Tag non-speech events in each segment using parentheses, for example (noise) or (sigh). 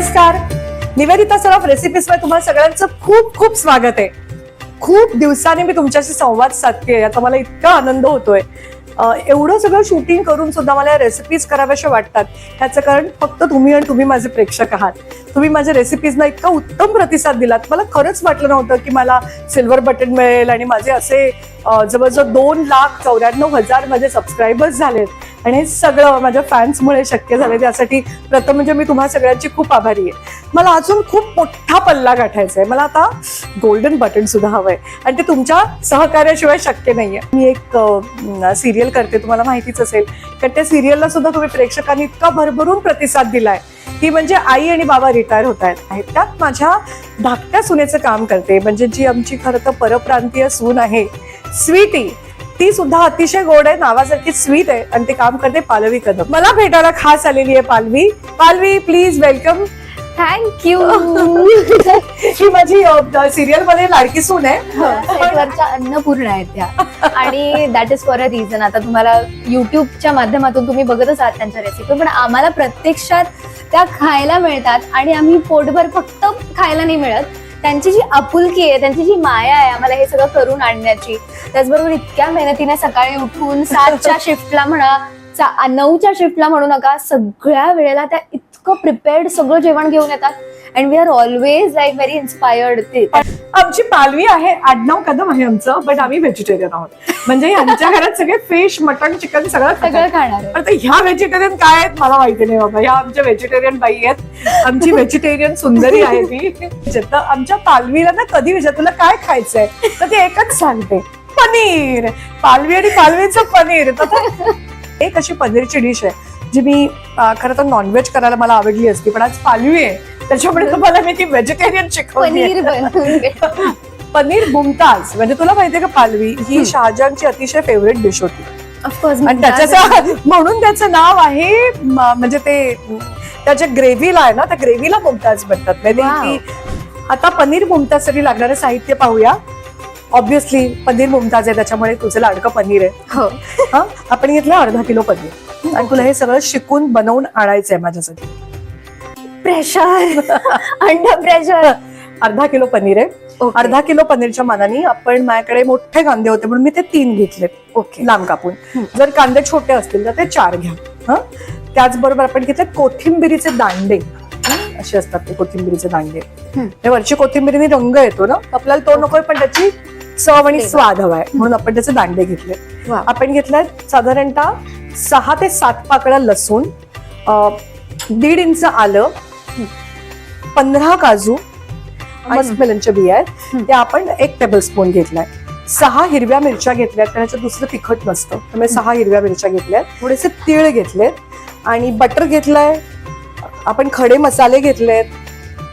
नमस्कार. निवेदिता सराफ रेसिपीजमध्ये तुम्हाला सगळ्यांचं खूप खूप स्वागत आहे. खूप दिवसांनी मी तुमच्याशी संवाद साधते आता मला इतका आनंद होतोय. एवढं सगळं शूटिंग करून सुद्धा मला या रेसिपीज कराव्याशा वाटतात. ह्याचं कारण फक्त तुम्ही आणि तुम्ही माझे प्रेक्षक आहात. तुम्ही माझ्या रेसिपीजना इतका उत्तम प्रतिसाद दिलात. मला खरंच वाटलं नव्हतं की मला सिल्वर बटन मिळेल आणि माझे असे जवळजवळ दोन लाख चौऱ्याण्णव हजार माझे सबस्क्रायबर्स झालेत. आणि हे सगळं माझ्या फॅन्समुळे शक्य झालं त्यासाठी प्रथम म्हणजे मी तुम्हा सगळ्यांची खूप आभारी आहे. मला अजून खूप मोठा पल्ला गाठायचा आहे मला आता गोल्डन बटन सुद्धा हवंय. आणि ते तुमच्या सहकार्याशिवाय शक्य नाहीये. मी एक सिरियल करते. तुम्हाला माहितीच असेल. कारण त्या सिरियलला सुद्धा तुम्ही प्रेक्षकांनी इतका भरभरून प्रतिसाद दिलाय. की म्हणजे आई आणि बाबा रिटायर होत आहेत त्यात माझ्या धाकट्या सुनेचं काम करते. म्हणजे जी आमची खरं तर परप्रांतीय सून आहे. स्वीटी. ती सुद्धा अतिशय गोड आहे नावासारखी स्वीट आहे आणि ते काम करते पालवी कदम. मला भेटायला खास आलेली आहे पालवी. पालवी प्लीज वेलकम थँक्यू ही माझी सिरियलमध्ये लाडकी सून आहे. सेटवरच्या अन्नपूर्ण आहेत त्या. आणि that is for a reason आता तुम्हाला युट्यूबच्या माध्यमातून तुम्ही बघतच आहात त्यांच्या रेसिपी पण आम्हाला प्रत्यक्षात त्या खायला मिळतात आणि आम्ही पोटभर फक्त खायला नाही मिळत. त्यांची जी आपुलकी आहे त्यांची जी माया आहे आम्हाला हे सगळं करून आणण्याची त्याचबरोबर इतक्या मेहनतीने सकाळी उठून (laughs) सातच्या शिफ्टला म्हणा नऊच्या शिफ्टला म्हणू नका सगळ्या वेळेला त्या इतकं प्रिपेअर्ड सगळं जेवण घेऊन येतात. And we are always like very inspired ते आमची पालवी आहे आडनाव कदम आहे आमचं बट आम्ही व्हेजिटेरियन आहोत. म्हणजे यांच्या (laughs) घरात सगळे फिश मटन चिकन सगळं. सगळं खाणार आहे. आता ह्या व्हेजिटेरियन काय आहेत मला माहिती नाही बाबा. ह्या आमच्या व्हेजिटेरियन बाई आहेत. आमची व्हेजिटेरियन सुंदरी आहे ती. तर आमच्या पालवीला ना कधी विचार तुला काय खायचंय? तर ते एकच सांगते पनीर. पालवी आणि पालवीचं पनीर. तर एक अशी पनीरची डिश आहे जी मी अं, खरं तर नॉनव्हेज करायला मला आवडली असती पण आज पालवी आहे. त्याच्यामुळे तुम्हाला मी ती व्हेजिटेरियन शिकवली पनीर बनवून दे. (laughs) पनीर मुमताज म्हणजे तुला माहितीये का पालवी ही शहाजहानची अतिशय फेवरेट डिश होती. आणि त्याच्याचं (laughs) म्हणून त्याचं नाव आहे म- म्हणजे ते त्याच्या ग्रेव्हीला आहे ना त्या ग्रेव्हीला मुमताज म्हणतात. म्हणजे Wow. की आता पनीर मुमताजसाठी लागणारं साहित्य पाहूया. ऑब्विसली पनीर मुमताज आहे त्याच्यामुळे तुझं लाडकं पनीर आहे. हो. (laughs) हा? आपण घेतलं अर्धा किलो पनीर. आणि तुला हे सगळं शिकून बनवून आणायचंय माझ्यासाठी. प्रेशर अंडर प्रेशर अर्धा किलो पनीर आहे. अर्धा किलो पनीरच्या मानाने आपण माझ्याकडे मोठे कांदे होते म्हणून मी ते तीन घेतले. ओके लांब कापून. हं. जर कांदे छोटे असतील तर ते चार घ्या. हं? त्याचबरोबर आपण घेतले कोथिंबिरीचे दांडे. हं? असे असतात ते कोथिंबिरीचे दांडे. हं. हे वरची कोथिंबिरीने रंग येतो ना आपल्याला तो नकोय पण त्याची चव आणि. स्वाद हवाय म्हणून आपण त्याचे दांडे घेतले. आपण घेतलाय साधारणतः सहा ते सात पाकळ्या लसूण अं, दीड इंच आलं पंधरा काजू मस्कमेलनच्या बिया आहेत. त्या आपण एक टेबल स्पून घेतलाय. सहा हिरव्या मिरच्या घेतल्यात कारण याच्यात दुसरं तिखट नसतं. त्यामुळे सहा हिरव्या मिरच्या घेतल्यात. थोडेसे तीळ घेतलेत आणि बटर घेतलंय. आपण खडे मसाले घेतलेत.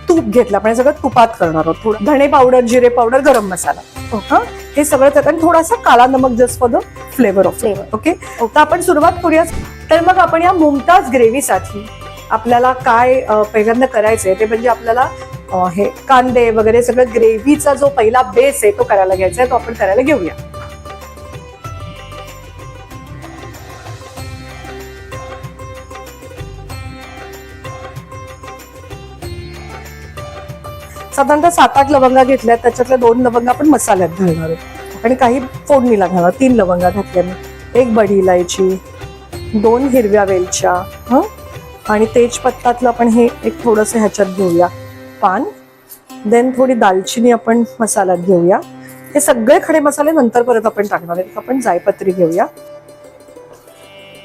तूप घेतलं. आपण हे सगळं तुपात करणार आहोत. थोडं धणे पावडर जिरे पावडर गरम मसाला. हं? हे सगळं त्यात आणि थोडासा काळा नमक just for the flavour of Flavor. Okay. तर आपण सुरुवात करूया तर मग आपण या मुमताज ग्रेव्हीसाठी आपल्याला काय पहिल्यांदा करायचंय ते म्हणजे आपल्याला हे कांदे वगैरे सगळं ग्रेव्हीचा जो पहिला बेस आहे तो करायला घ्यायचा आहे तो आपण करायला घेऊया. साधारणतः सात आठ लवंगा घेतल्यात त्याच्यातल्या दोन लवंगा आपण मसाल्यात घालणार आहोत. आणि काही फोडणीला घालणार तीन लवंगा घातल्या मी. एक बडी इलायची दोन हिरव्या वेलच्या हं? आणि तेजपत्तातलं आपण हे एक थोडस ह्याच्यात घेऊया. पान देन थोडी दालचिनी आपण मसाल्यात घेऊया. हे सगळे खडे मसाले नंतर परत आपण टाकणार आहेत. आपण जायपत्री घेऊया.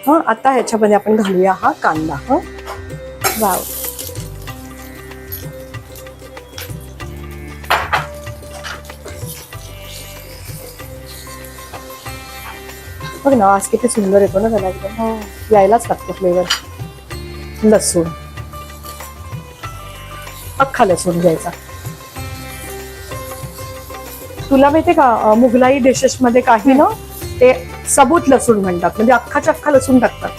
हा आता ह्याच्यामध्ये आपण घालूया हा कांदा हा. वाव. बघ ना आज किती सुंदर येतो ना त्याला यायलाच लागतो फ्लेवर लसूण. अख्खा लसूण घ्यायचा. तुला माहितीये का मुघलाई डिशेस मध्ये काही ना ते सबूत लसूण म्हणतात. म्हणजे अख्खाच्या अख्खा लसूण टाकतात.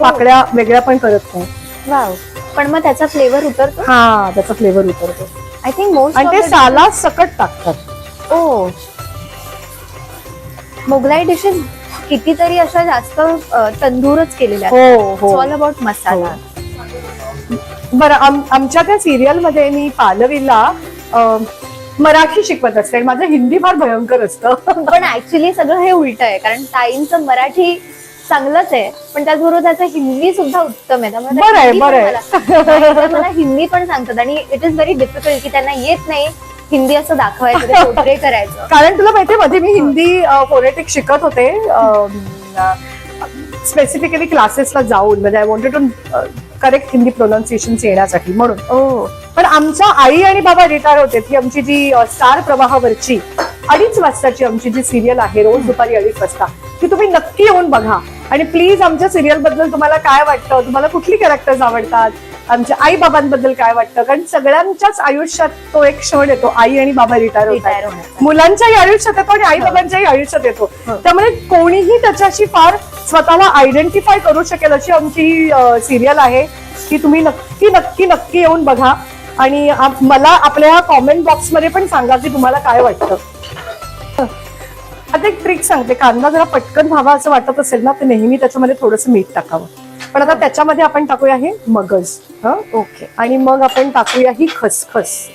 पाकळ्या वेगळ्या पण करत नाही. वाव. पण मग त्याचा फ्लेवर उतरतो? हा त्याचा फ्लेवर उतरतो. आय थिंक मोस्ट आणि ते साला सकट टाकतात. ओ. मोगलाई डिशेस कितीतरी अशा जास्त तंदूरच केलेल्या हो हो. All about masala. बरं आम- आमच्या त्या सिरियलमध्ये मी पालवीला अं, मराठी शिकवत असते. आणि माझं हिंदी फार भयंकर असतं. (laughs) पण ऍक्च्युली सगळं हे उलट आहे. कारण ताईंचं मराठी चांगलंच आहे. पण त्याचबरोबर त्याचं हिंदी सुद्धा उत्तम आहे. त्यामुळे त्या बरं आहे, हिंदी पण बरं आहे. मला- नाही, त्या मला हिंदी पण सांगतात. आणि इट इज व्हेरी डिफिकल्ट की त्यांना येत नाही हिंदी असं दाखवायचं ते (laughs) करायचं. कारण तुला माहितीये मध्ये मी हिंदी फोनेटिक शिकत होते. स्पेसिफिकली क्लासेसला जाऊन. म्हणजे I wanted to correct Hindi pronunciation येण्यासाठी म्हणून. ओ. पण आमच्या आई आणि बाबा रिटायर होते ती आमची जी स्टार प्रवाहावरची अडीच वाजताची आमची जी सिरियल आहे रोज दुपारी अडीच वाजता ती तुम्ही नक्की येऊन बघा. आणि प्लीज आमच्या सिरियलबद्दल तुम्हाला काय वाटतं? तुम्हाला कुठली कॅरेक्टर्स आवडतात? आमच्या आई बाबांबद्दल काय वाटतं? कारण सगळ्यांच्याच आयुष्यात तो एक क्षण येतो आई आणि बाबा रिटायर होतात. मुलांच्याही आयुष्यात येतो आणि आई बाबांच्याही आयुष्यात येतो. हो. त्यामुळे कोणीही त्याच्याशी फार स्वतःला आयडेंटिफाय करू शकेल अशी आमची सिरियल आहे की तुम्ही नक्की नक्की नक्की येऊन बघा. आणि आप- मला आपल्या कॉमेंट बॉक्समध्ये पण सांगा की तुम्हाला काय वाटतं. आता एक ट्रिक सांगते. कांदा जरा पटकन व्हावा असं वाटत असेल ना तर नेहमी त्याच्यामध्ये थोडंसं मीठ टाकावं. पण आता त्याच्यामध्ये आपण टाकूया हे मगज. हं? ओके आणि मग आपण टाकूया ही खसखस.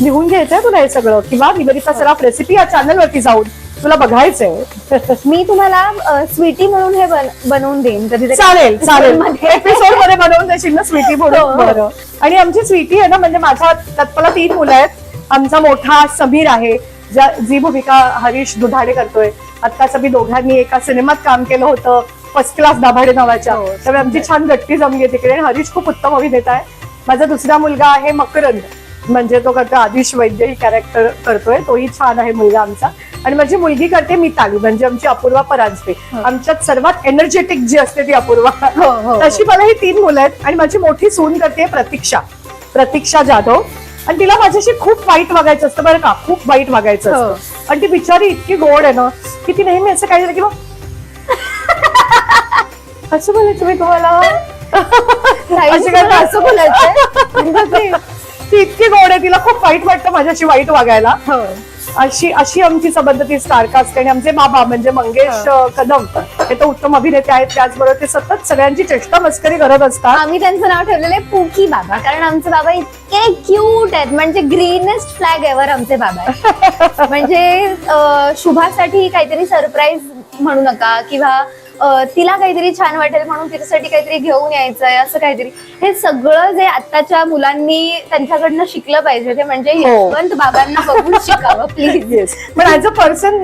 लिहून घ्यायचंय तुला हे सगळं. किंवा निवेदिता सराफ रेसिपी या चॅनल वरती जाऊन तुला बघायचंय. मी तुम्हाला स्वीटी म्हणून हे बन- बनवून देईन. चालेल चालेल. एपिसोडमध्ये. बनवून देशील ना स्वीटी हो, म्हणून. बरं. आणि आमची स्वीटी आहे ना म्हणजे माझ्या त्यात मला तीन मुलं आहेत. आमचा मोठा समीर आहे ज्या जी भूमिका हरीश दुधाडे करतोय. आत्ताच आम्ही दोघांनी एका सिनेमात काम केलं होतं फर्स्ट क्लास दाभाडे नावाच्या. हो, त्यामुळे आमची छान गट्टी जमली तिकडे. हरीश खूप उत्तम अभिनेता आहे. माझा दुसरा मुलगा आहे मकरंद. म्हणजे तो करतो आदिश वैद्य ही कॅरेक्टर करतोय. तोही छान आहे मुलगा आमचा. आणि माझी मुलगी करते मिताली म्हणजे आमची अपूर्वा परांजपे. हो. आमच्यात सर्वात एनर्जेटिक जी असते ती अपूर्वा. हो, हो. तशी मला ही तीन मुलं आहेत आणि माझी मोठी सून करते प्रतीक्षा. प्रतीक्षा जाधव. आणि तिला माझ्याशी खूप वाईट वागायचं असतं बरं का? खूप वाईट वागायचं हो. असतं. आणि ती बिचारी इतकी गोड आहे ना की ती नेहमी असं काय झालं की असं बोलायचं मी तुम्हाला? (laughs) असं बोलायचंय. (laughs) ती इतकी गोड आहे तिला खूप वाईट वाटतं माझ्याशी वाईट वागायला हो. अशी अशी आमची संबंध ती स्टारकास्ट आणि आमचे बाबा म्हणजे मंगेश हो. कदम हे तर उत्तम अभिनेते आहेत त्याचबरोबर ते सतत सगळ्यांची चेष्टा मस्करी करत असतात आम्ही त्यांचं नाव ठेवलेलं आहे पुकी बाबा कारण आमचे बाबा इतके क्यूट आहेत म्हणजे ग्रीनेस्ट फ्लॅग एव्हर आमचे बाबा. (laughs) म्हणजे शुभासाठी काहीतरी सरप्राईज म्हणू नका किंवा तिला काहीतरी छान वाटेल म्हणून तिच्यासाठी काहीतरी घेऊन यायचंय असं काहीतरी. हे सगळं जे आत्ताच्या मुलांनी त्यांच्याकडनं शिकलं पाहिजे ते म्हणजे हो. यशवंत बाबांना बघून (laughs) शिकावं प्लीज येस पण as a person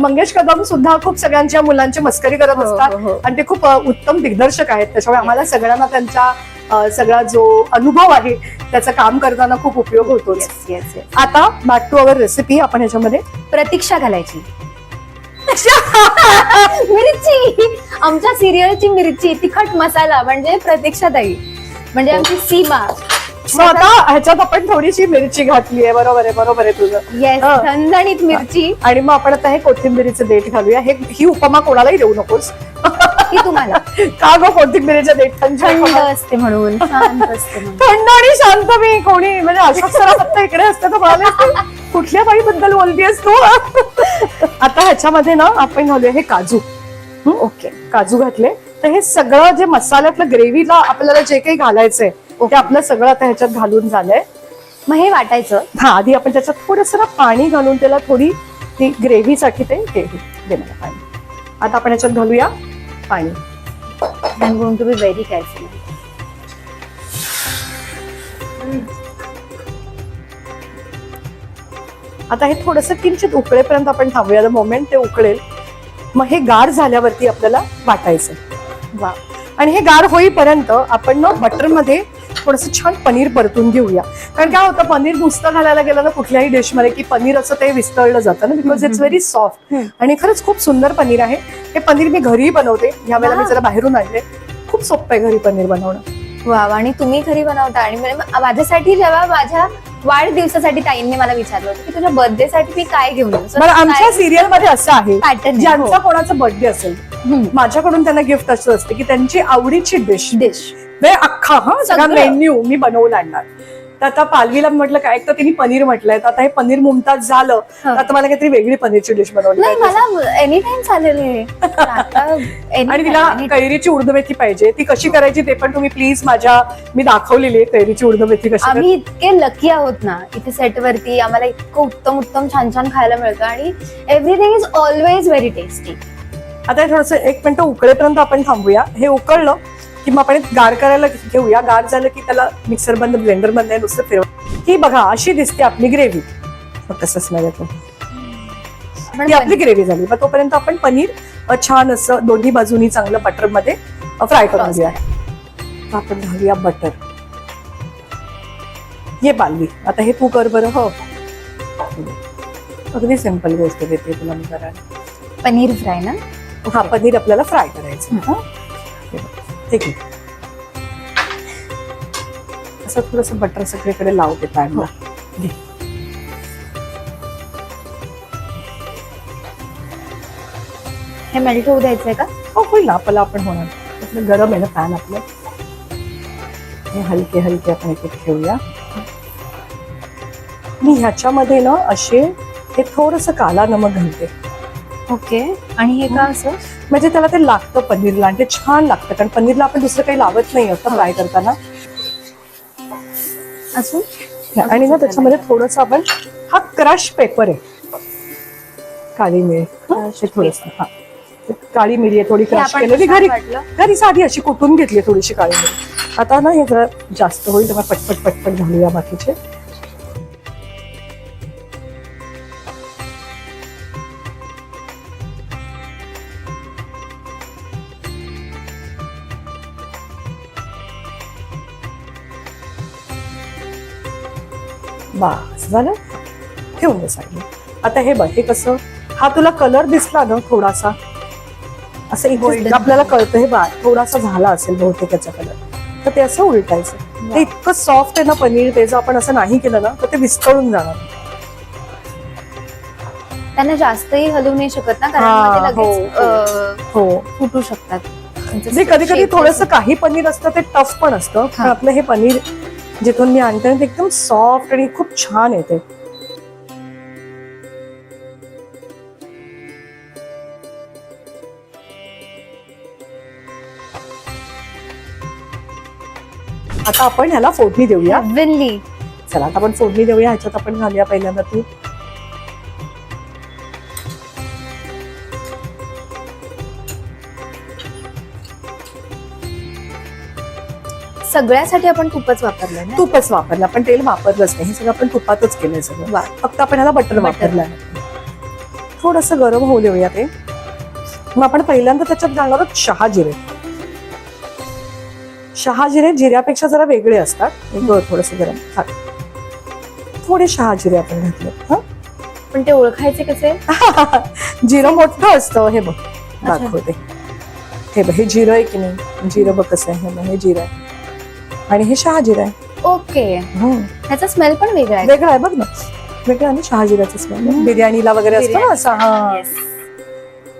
Mangesh Kadam सुद्धा खूप सगळ्यांच्या मुलांची मस्करी करत हो, हो, हो. असतात आणि ते खूप उत्तम दिग्दर्शक आहेत. त्याच्यामुळे आम्हाला सगळ्यांना त्यांचा अं, सगळा जो अनुभव आहे त्याचं काम करताना खूप उपयोग होतो आता बॅक टू अवर रेसिपी आपण ह्याच्यामध्ये प्रतीक्षा घालायची. (laughs) मिरची. आमच्या सिरियलची मिरची तिखट मसाला म्हणजे प्रतीक्षा ताई म्हणजे आमची सीमा. मग आता ह्याच्यात आपण थोडीशी मिरची घातली आहे. बरोबर आहे बरोबर आहे तुझं. येस हा. झणझणीत मिरची. आणि मग आपण आता हे कोथिंबिरीचं देठ घालूया. हे ही उपमा कोणालाही देऊ नकोस. तुम्हाला. (laughs) का गो कोथिंबिरीच्या देठांची थंड उपमा? असते म्हणून. (laughs) शांत असते म्हणून. थंड आणि शांत मी कोणी म्हणजे अशोक सरा फक्त इकडे असते तर म्हणाले असते, कुठल्या बाई बद्दल बोलतेस तू? आता ह्याच्यामध्ये ना आपण घालूया हे काजू. ओके. काजू घातले. तर हे सगळं जे मसाल्यातलं ग्रेव्हीला आपल्याला जे काही घालायचंय ते आपलं सगळं आता ह्याच्यात घालून झालंय. मग हे वाटायचं? हा आधी आपण त्याच्यात थोडस ना पाणी घालून त्याला थोडी ती ग्रेव्हीसाठी ते ते दे मला पाणी आता आपण ह्याच्यात घालूया पाणी. व्हेरी केअरफुल आता हे थोडस किंचित उकळेपर्यंत आपण थांबूया. मोमेंट ते उकळेल मग हे गार झाल्यावरती आपल्याला वाटायचं. वा. आणि हे गार होईपर्यंत आपण ना बटरमध्ये थोडस छान पनीर परतून घेऊया. कारण काय होतं पनीर नुसतं घालायला गेलं ना कुठल्याही डिशमध्ये की पनीर असं ते विस्तळलं जातं ना बिकॉज इट्स व्हेरी सॉफ्ट. आणि खरंच खूप सुंदर पनीर आहे. हे पनीर मी घरी बनवते. ह्या वेळेला मी. जरा बाहेरून आणले. खूप सोपं आहे घरी पनीर बनवणं. वा आणि तुम्ही घरी बनवता. आणि म्हणजे माझ्यासाठी जेव्हा माझ्या वाढदिवसासाठी ताईंनी मला विचारलं होतं की तुझ्या बर्थडे साठी मी काय घेऊन येऊ? So बरं आमच्या काय- सिरियलमध्ये असं आहे Pattern आहे, ज्यांचा हो. कोणाचा बर्थडे असेल हम्म. माझ्याकडून त्यांना गिफ्ट असं असते की त्यांची आवडीची डिश डिश अख्खा हा सगळा सगळं. मेन्यू मी बनवून आणणार तर आता पालवीला म्हटलं काय तर तिने पनीर म्हटलंय तर आता हे पनीर मुमताज झालं तर. आता मला काहीतरी वेगळी पनीरची डिश बनवली नाही पाहिजे. मला एनी टाइम चालेल हे आता anytime, आणि तिला anytime. कैरीची उर्दमेथी पाहिजे ती कशी करायची ते पण तुम्ही प्लीज माझ्या मी दाखवलेली आहे कैरीची उर्दमेथी कशी करायची. आम्ही इतके लकी आहोत ना इथे सेट वरती आम्हाला इतकं उत्तम उत्तम छान छान खायला मिळतं आणि everything is always very tasty आता थोडस एक मिनिट उकळेपर्यंत आपण थांबूया हे उकळलं की मग आपण गार करायला घेऊया. गार झालं की त्याला मिक्सर बंद ब्लेंडर बंद नुसतं फिरव. ही बघा अशी दिसते आपली ग्रेव्ही कसं स्मेल येतो ती. आपली ग्रेव्ही झाली. मग तोपर्यंत आपण पनीर छान असं दोन्ही बाजूनी चांगलं बटरमध्ये फ्राय करून घेऊया. आपण घालूया बटर. ये पालवी आता हे तू कर बरं हो. अगदी सिंपल गोष्ट देते तुला मी करायला. पनीर फ्राय ना? हा पनीर आपल्याला फ्राय करायचं ठीक आहे असं थोडस बटर सगळीकडे लावते पॅनला घे. हे मेल्ट होऊ द्यायचंय का? हो होईल ना. आपल्याला आपण होणार. आपलं गरम आहे ना पॅन आपलं. हे हलके हलके आपण एक ठेवूया. मी ह्याच्यामध्ये ना असे हे थोडस काला नमक घालते. ओके. आणि हे का असं? म्हणजे त्याला ते लागतं पनीरला आणि ते छान लागतं कारण पनीरला आपण दुसरं काही लावत नाही असं फ्राय करताना. असून आणि ना त्याच्यामध्ये थोडस आपण हा क्रश पेपर आहे. काळी मिरी. थोडस हा. काळी मिरी आहे थोडी क्रश केलेली. घरी? घरी साधी अशी कुटून घेतली थोडीशी काळी मिरी. आता ना हे जरा जास्त होईल तेव्हा पटपट पटपट घालूया बाकीचे. बस झालं? ठेवून दे साईडला आता हे बघ हे कसं? हा तुला कलर दिसला ना थोडासा? असं इथे. आपल्याला कळतं हे बा थोडासा झाला असेल बहुतेक याचा कलर तर ते असं उलटायचं. ते इतकं सॉफ्ट आहे ना पनीर ते जर आपण असं नाही केलं ना तर ते विस्कळून जाणार. त्यांना जास्तही हलवू नाही शकत ना कारण हा, हो, हो. फुटू शकतात. कधी कधी थोडस काही पनीर असतं ते टफ पण असतं. पण. आपलं हे पनीर जिथून मी आणते ना ते एकदम सॉफ्ट आणि खूप छान येते. आता आपण ह्याला फोडणी देऊया. चला आता आपण फोडणी देऊया. ह्याच्यात आपण घालूया पहिल्यांदा तू सगळ्यासाठी आपण तुपच वापरलं ना? तुपच वापरलं. आपण तेल वापरलंच नाही. हे सगळं आपण तुपातच केलंय सगळं. वा. फक्त आपण ह्याला बटर. वापरलं थोडस गरम होऊ देऊया ते. मग आपण पहिल्यांदा त्याच्यात घालणार आहोत शहा जिरे. शहा जिरे जिऱ्यापेक्षा जरा वेगळे असतात. थोडस गरम. हा. थोडे शहा जिरे आपण घातले. हं? पण ते ओळखायचे कसे? (laughs) जिरं मोठं असतं. हे बघ. दाखवते. हे बघ. हे जिरं आहे की नाही? जिरं बघ कसं आहे. हे बघ. हे जिरं आहे. आणि हे शहा जिरं आहे ओके हं. ह्याचा स्मेल पण वेगळा आहे वेगळं आहे बघ ना वेगळं ना शहाजिराचं स्मेल हम्म. बिर्याणीला वगैरे असतो ना असा हा Yes.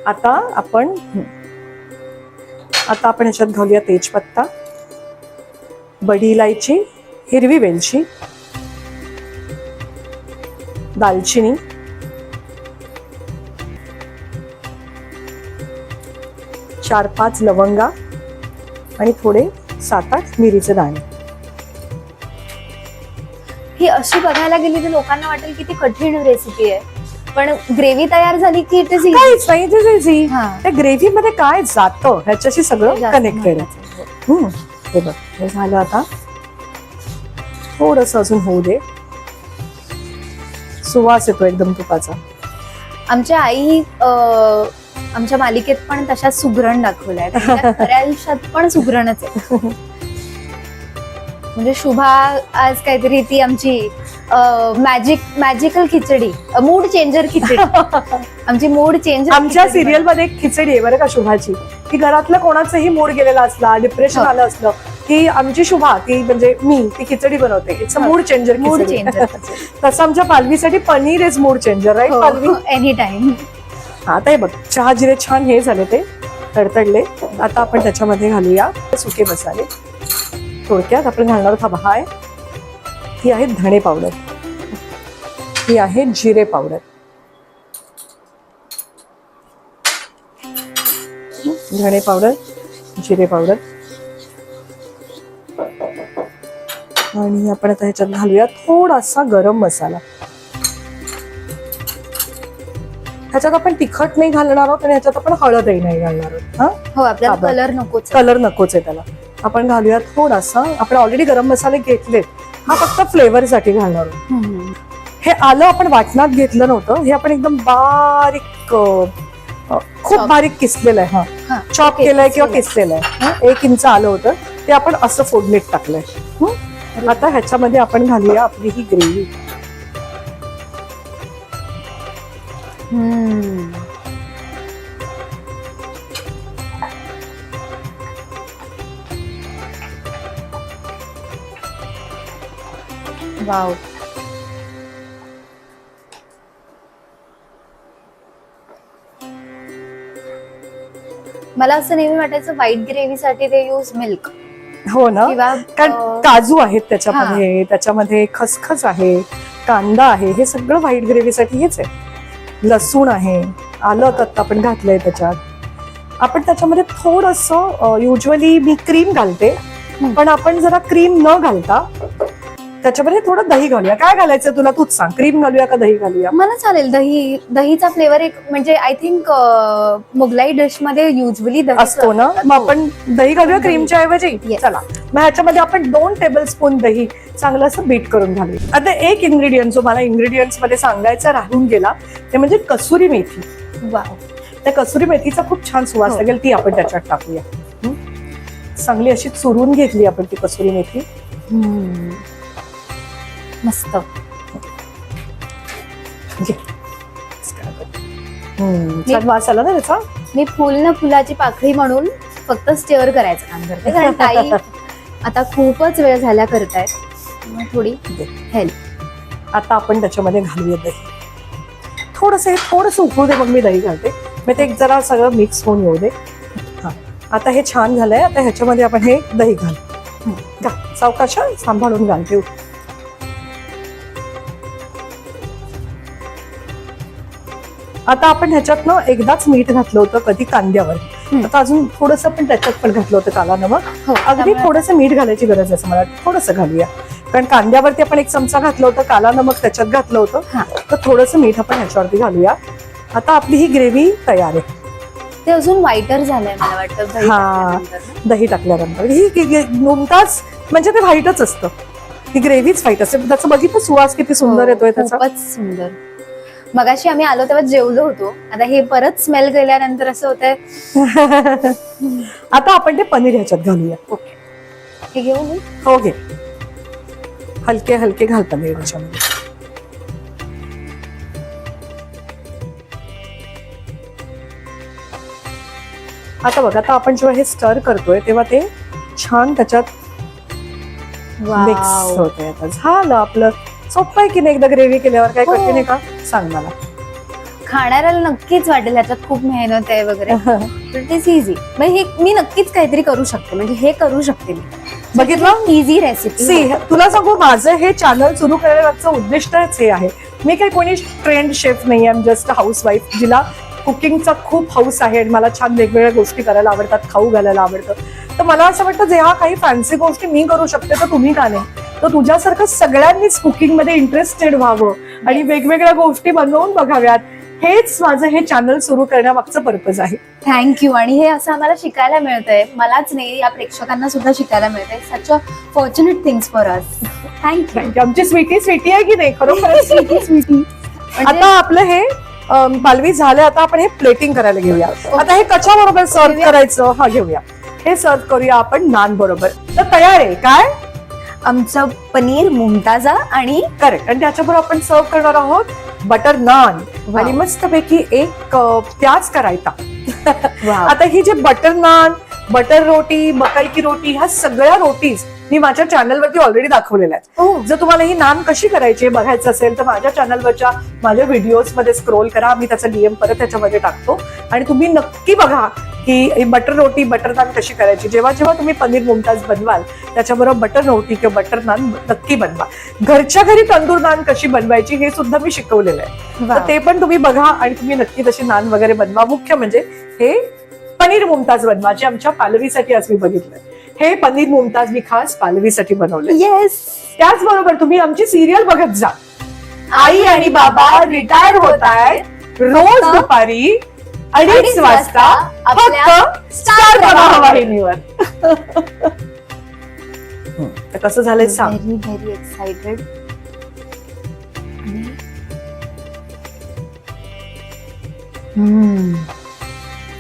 आता आपण. आता आपण ह्याच्यात घालूया तेजपत्ता बडी इलायची हिरवी वेलची दालचिनी चार पाच लवंगा आणि थोडे सात आठ मिरीचे दाणे ही अशी बघायला गेली तर लोकांना वाटेल की ती कठीण रेसिपी आहे पण ग्रेव्ही तयार झाली की इट इज काहीच नाही easy. हा. त्या ग्रेव्ही मध्ये काय जातं ह्याच्याशी सगळं कनेक्टेड आहे हम्म. हे बघ हे झालं आता थोडस अजून होऊ दे सुवास येतो एकदम तुपाचा आमच्या आई अं, आमच्या मालिकेत पण तशाच सुगरण दाखवलाय (laughs) खऱ्या आयुष्यात पण सुगरणच आहे म्हणजे शुभा आज काहीतरी ती आमची magic magical khichdi mood changer khichdi. (laughs) आमची मूड चेंजर आमच्या सिरियलमध्ये एक खिचडी आहे बरं का शुभाची. की घरातलं कोणाचंही मूड गेलेला असला डिप्रेशन. आलं असलं की आमची शुभा ती म्हणजे मी ती खिचडी बनवते. It's a. Mood changer mood changer तसं आमच्या पालवीसाठी paneer is mood changer right Palavi? Any time हा आता हे बघ चहा जिरे छान हे झाले ते तडतडले. आता आपण त्याच्यामध्ये घालूया सुके मसाले. थोडक्यात आपण घालणार हा आहे ही आहे धणे पावडर. ही आहे जिरे पावडर. धणे पावडर जिरे पावडर. आणि आपण आता ह्याच्यात घालूया थोडासा गरम मसाला. ह्याच्यात आपण तिखट नाही घालणार आहोत आणि ह्याच्यात आपण हळदही नाही घालणार आहोत हा? हो आपल्याला. कलर नकोच कलर नकोच आहे त्याला. आपण घालूया थोडासा. आपण ऑलरेडी गरम मसाले घेतलेत. हा फक्त फ्लेवर साठी घालणार आहोत. हम्म. हे आलं आपण वाटणात घेतलं नव्हतं. हे आपण एकदम बारीक अं, अं, खूप Chop. बारीक किसलेलं आहे हा. हा, चॉप केलंय किंवा किसलेलं किसलेलं आहे हं? एक इंच आलं होतं. ते आपण असं फोडणीत टाकलंय. हं? आता ह्याच्यामध्ये आपण घालूया आपली ही ग्रेव्ही. वाव मला असं नेहमी वाटायचं व्हाईट ग्रेव्हीसाठी ते यूज मिल्क हो ना? किंवा कारण काजू आहेत त्याच्यामध्ये त्याच्यामध्ये खसखस आहे कांदा आहे हे सगळं व्हाईट ग्रेव्हीसाठी हेच आहे. लसूण आहे आलं आता आपण घातलंय त्याच्यात. आपण त्याच्यामध्ये थोडस युजली मी क्रीम घालते. पण आपण जरा क्रीम न घालता त्याच्यामध्ये थोडं दही घालूया. काय घालायचं तुला? तूच सांग. क्रीम घालूया का दही घालूया? मला चालेल. दही दहीचा फ्लेवर एक म्हणजे आय थिंक मुगलाई डिशमध्ये युजली दही असतो ना? मग आपण दही घालूया. क्रीमच्या ऐवजी. चला. मग ह्याच्यामध्ये आपण दोन टेबल स्पून दही चांगलं असं बीट करून घालूया. आता एक इन्ग्रेडियंट जो मला इंग्रेडियंट्समध्ये सांगायचा राहून गेला ते म्हणजे कसुरी मेथी. वाव त्या कसुरी मेथीचा खूप छान सुवास हो. लागेल ती आपण त्याच्यात टाकूया? चांगली अशी चुरून घेतली आपण ती कसुरी मेथी. मस्त. छान वास आला ना त्याचा? मी फुल ना फुलाची पाकळी म्हणून फक्त स्टेअर करायचं काम करते. कारण (laughs) ताई आता खूपच वेळ झाल्या करतायत. मग थोडी. हेल्प आता आपण त्याच्यामध्ये घालूया दही. थोडस हे थोडस उकळू दे मग मी दही घालते. मग ते एक जरा सगळं मिक्स होऊन येऊ दे. हा. आता हे छान झालंय. आता ह्याच्यामध्ये आपण हे दही घाल. घाल सावकाशा सांभाळून घालते आता आपण ह्याच्यात ना एकदाच मीठ घातलं होतं कधी कांद्यावर. आता अजून थोडस पण त्याच्यात पण घातलं होतं काला नमक हो अगदी थोडस मीठ घालायची गरज आहे असं मला थोडस घालूया. कारण कांद्यावरती आपण एक चमचा घातलं होतं काला नमक त्याच्यात घातलं होतं. तर थोडस मीठ आपण ह्याच्यावरती घालूया. आता आपली ही ग्रेव्ही तयार आहे. ते अजून व्हाईटर झालंय मला वाटतं दही हा. दही टाकल्यानंतर. ही नुमताच म्हणजे ते व्हाईटच असतं. ही ग्रेव्हीच व्हाईट असते. त्याचं बघितलं सुवास किती सुंदर हो, येतोय त्याचा? खूपच सुंदर. मगाशी आम्ही आलो तेव्हा जेवलो होतो. आता हे परत स्मेल गेल्यानंतर असं होतंय. (laughs) आता आपण ते पनीर ह्याच्यात घालूया. हे घेऊ मी? हो घे. हलके हलके घाल पनीर त्याच्यामध्ये आता बघा आता आपण जेव्हा हे स्टर करतोय तेव्हा ते छान त्याच्यात मिक्स. होतंय. आता झालं आपलं. सोपं आहे की नाही एकदा ग्रेव्ही केल्यावर? काय हो. कठीण आहे का? सांग मला. खाणाऱ्याला नक्कीच वाटेल ह्याच्यात खूप मेहनत आहे वगैरे. इज इझी म्हणजे हे मी नक्कीच काहीतरी करू शकते. म्हणजे हे करू शकते मी. बघितलं? इझी रेसिपी सी तुला सांगू माझं हे चॅनल सुरू करण्याचं उद्दिष्टच हे आहे. मी काही कोणी ट्रेंड शेफ नाही आहे जस्ट हाऊस वाईफ जिला कुकिंगचा खूप हाऊस आहे आणि मला छान वेगवेगळ्या गोष्टी करायला आवडतात. खाऊ घालायला आवडतं. तर मला असं वाटतं जे ह्या काही फॅन्सी गोष्टी मी करू शकते तर तुम्ही का नाही? तर तुझ्यासारखं सगळ्यांनीच कुकिंगमध्ये इंटरेस्टेड व्हावं आणि. वेगवेगळ्या गोष्टी बनवून बघाव्यात. हेच माझं हे चॅनल सुरू करण्यामागचं पर्पज आहे. थँक्यू आणि हे असं आम्हाला शिकायला मिळतंय. मलाच नाही या प्रेक्षकांना सुद्धा शिकायला मिळतंय. Such a fortunate things for us thank you. आमची स्वीटी स्वीटी आहे की नाही? खरोखर स्वीटी स्वीटी आता आपलं हे पालवी झालं आता आपण हे प्लेटिंग करायला घेऊया. आता हे कशा बरोबर सर्व. करायचं? हा घेऊया. हे सर्व करूया आपण नान बरोबर. तर तयार आहे. काय? आमचं पनीर मुमताजा आणि करेक्ट आणि त्याच्याबरोबर आपण सर्व करणार आहोत बटर नान. आणि मस्तपैकी एक प्याज करायचा. आता ही जे बटर नान बटर रोटी मकाई की रोटी ह्या सगळ्या रोटीज मी माझ्या चॅनलवरती ऑलरेडी दाखवलेल्या आहेत. हो. जर तुम्हाला ही नान कशी करायची बघायचं असेल तर माझ्या चॅनलवरच्या माझ्या व्हिडिओजमध्ये स्क्रोल करा. मी त्याचा डीएम परत त्याच्यामध्ये टाकतो. आणि तुम्ही नक्की बघा की ही बटर रोटी बटर नान कशी करायची. जेव्हा जेव्हा तुम्ही पनीर मुमताज बनवाल त्याच्याबरोबर बटर रोटी किंवा बटर नान नक्की बनवा. घरच्या घरी तंदूर नान कशी बनवायची हे सुद्धा मी शिकवलेलं आहे. ते पण तुम्ही बघा आणि तुम्ही नक्की तशी नान वगैरे बनवा. मुख्य म्हणजे हे पनीर मुमताज बनवा जे आमच्या पालवीसाठी आज मी बघितलं हे पनीर मुमताज मी खास पालवीसाठी बनवले येस त्याचबरोबर तुम्ही आमची सिरियल बघत जा. आई आणि बाबा रिटायर होत आहेत. रोज दुपारी अडीच वाजता फक्त स्टार प्रवाह वाहिनीवर हं, कसं झालंय सांग. व्हेरी व्हेरी एक्साइटेड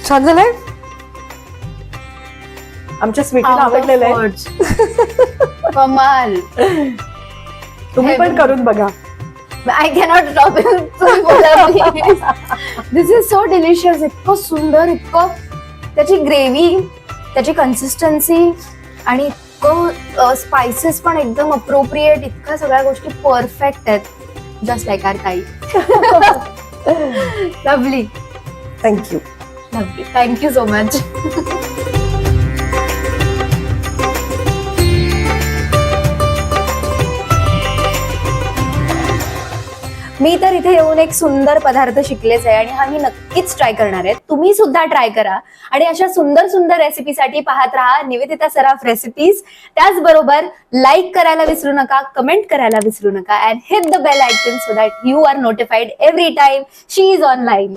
छान झालंय? आमच्या स्वीटीला आवडलेलं आहे. कमाल. तुम्ही पण करून बघा. I cannot stop this is so delicious इतकं सुंदर इतकं त्याची ग्रेव्ही त्याची कन्सिस्टन्सी आणि इतकं स्पायसेस पण एकदम अप्रोप्रिएट इतक्या सगळ्या गोष्टी परफेक्ट आहेत. जस्ट लाईक आर ताई. Lovely thank you lovely thank you so much मी तर इथे येऊन एक सुंदर पदार्थ शिकलेच आहे आणि हा मी नक्कीच ट्राय करणार आहे. तुम्ही सुद्धा ट्राय करा आणि अशा सुंदर सुंदर रेसिपीसाठी पाहत राहा निवेदिता सराफ रेसिपीज त्याचबरोबर लाईक करायला विसरू नका कमेंट करायला विसरू नका and hit the bell icon so that you are notified every time she is online